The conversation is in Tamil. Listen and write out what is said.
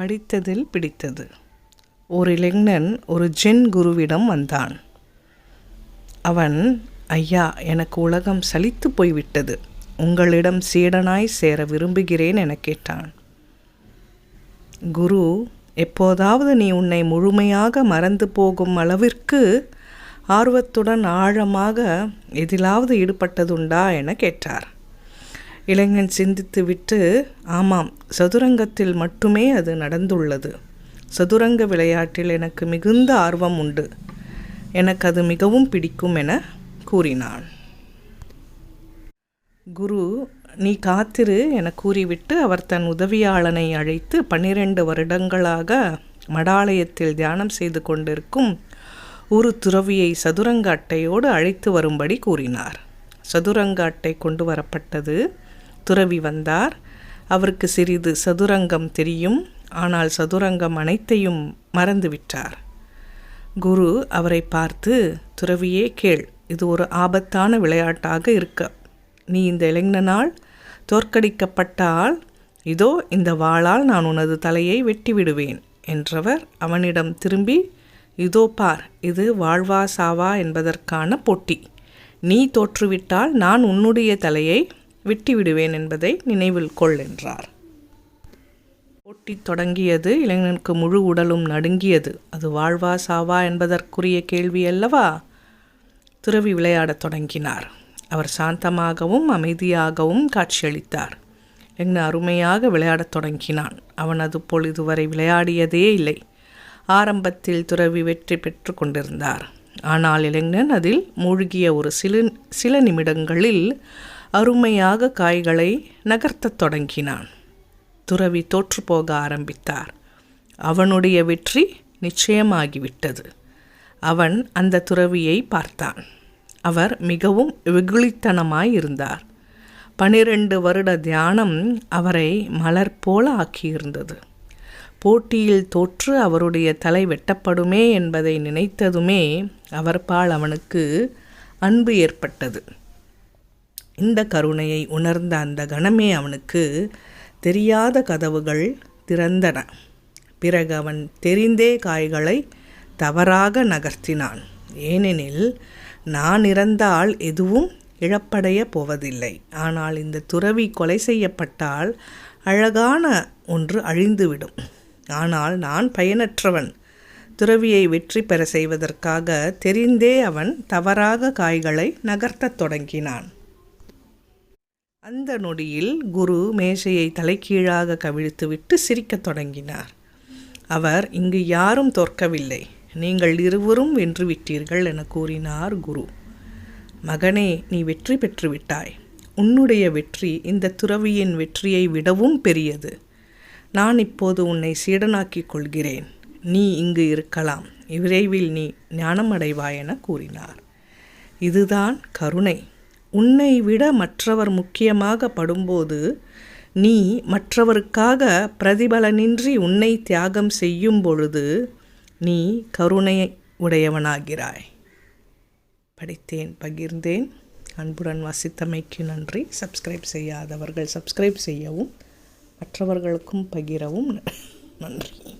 படித்ததில் பிடித்தது. ஒரு இளைஞன் ஒரு ஜென் குருவிடம் வந்தான். அவன் ஐயா எனக்கு உலகம் சலித்து போய்விட்டது. உங்களிடம் சீடனாய் சேர விரும்புகிறேன் என கேட்டான். குரு எப்போதாவது நீ உன்னை முழுமையாக மறந்து போகும் அளவிற்கு ஆர்வத்துடன் ஆழமாக எதிலாவது ஈடுபட்டதுண்டா என கேட்டார். இளைஞன் சிந்தித்துவிட்டு ஆமாம் சதுரங்கத்தில் மட்டுமே அது நடந்துள்ளது. சதுரங்க விளையாட்டில் எனக்கு மிகுந்த ஆர்வம் உண்டு. எனக்கு அது மிகவும் பிடிக்கும் என கூறினான். குரு நீ காத்திரு என கூறிவிட்டு அவர் தன் உதவியாளனை அழைத்து பன்னிரண்டு வருடங்களாக மடாலயத்தில் தியானம் செய்து கொண்டிருக்கும் ஒரு துறவியை சதுரங்க அட்டையோடு அழைத்து வரும்படி கூறினார். சதுரங்க அட்டை கொண்டு வரப்பட்டது துறவி வந்தார். அவருக்கு சிறிது சதுரங்கம் தெரியும். ஆனால் சதுரங்கம் அனைத்தையும் மறந்துவிட்டார் குரு அவரை பார்த்து துறவியே கேள். இது ஒரு ஆபத்தான விளையாட்டாக இருக்க. நீ இந்த இளைஞனால் தோற்கடிக்கப்பட்டால் இதோ இந்த வாளால் நான் உனது தலையை வெட்டிவிடுவேன் என்றவர் அவனிடம் திரும்பி இதோ பார் இது வாழ்வா சாவா என்பதற்கான போட்டி. நீ தோற்றுவிட்டால் நான் உன்னுடைய தலையை விட்டு விடுவேன் என்பதை நினைவில் கொள் என்றார். போட்டி தொடங்கியது இளைஞனுக்கு முழு உடலும் நடுங்கியது. அது வாழ்வா சாவா என்பதற்குரிய கேள்வி அல்லவா? துறவி விளையாடத் தொடங்கினார். அவர் சாந்தமாகவும் அமைதியாகவும் காட்சியளித்தார். இளைஞன் அருமையாக விளையாடத் தொடங்கினான். அவன் அதுபோல் இதுவரை விளையாடியதே இல்லை. ஆரம்பத்தில் துறவி வெற்றி பெற்று கொண்டிருந்தார். ஆனால் இளைஞன் அதில் மூழ்கிய ஒரு சில சில நிமிடங்களில் அருமையாக காய்களை நகர்த்தத் தொடங்கினான். துறவி தோற்றுப்போக ஆரம்பித்தார். அவனுடைய வெற்றி நிச்சயமாகிவிட்டது. அவன் அந்த துறவியை பார்த்தான். அவர் மிகவும் வெகுளித்தனமாய் இருந்தார். பனிரெண்டு வருட தியானம் அவரை மலர் போல ஆக்கியிருந்தது. போட்டியில் தோற்று அவருடைய தலை வெட்டப்படுமே என்பதை நினைத்ததுமே அவர் பால் அவனுக்கு அன்பு ஏற்பட்டது. இந்த கருணையை உணர்ந்த அந்த கணமே அவனுக்கு தெரியாத கதவுகள் திறந்தன. பிறகு அவன் தெரிந்தே காய்களை தவறாக நகர்த்தினான். ஏனெனில் நான் இறந்தால் எதுவும் இழப்படைய போவதில்லை. ஆனால் இந்த துறவி கொலை செய்யப்பட்டால் அழகான ஒன்று அழிந்துவிடும். ஆனால் நான் பயனற்றவன். துறவியை வெற்றி பெற செய்வதற்காக தெரிந்தே அவன் தவறாக காய்களை நகர்த்தத் தொடங்கினான். அந்த நொடியில் குரு மேசையை தலைகீழாக கவிழ்த்துவிட்டு சிரிக்கத் தொடங்கினார். அவர் இங்கு யாரும் தோற்கவில்லை. நீங்கள் இருவரும் வென்று விட்டீர்கள் என கூறினார் குரு. மகனே நீ வெற்றி பெற்று விட்டாய் உன்னுடைய வெற்றி இந்த துறவியின் வெற்றியை விடவும் பெரியது. நான் இப்போது உன்னை சீடனாக்கிக் கொள்கிறேன். நீ இங்கு இருக்கலாம். விரைவில் நீ ஞானமடைவாய் என கூறினார். இதுதான் கருணை. உன்னை விட மற்றவர் முக்கியமாக படும்போது நீ மற்றவருக்காக பிரதிபலனின்றி உன்னை தியாகம் செய்யும் பொழுது நீ கருணை உடையவனாகிறாய். படித்தேன் பகிர்ந்தேன். அன்புடன் வசித்தமைக்கு நன்றி. சப்ஸ்கிரைப் செய்யாதவர்கள் சப்ஸ்கிரைப் செய்யவும் மற்றவர்களுக்கும் பகிரவும் நன்றி.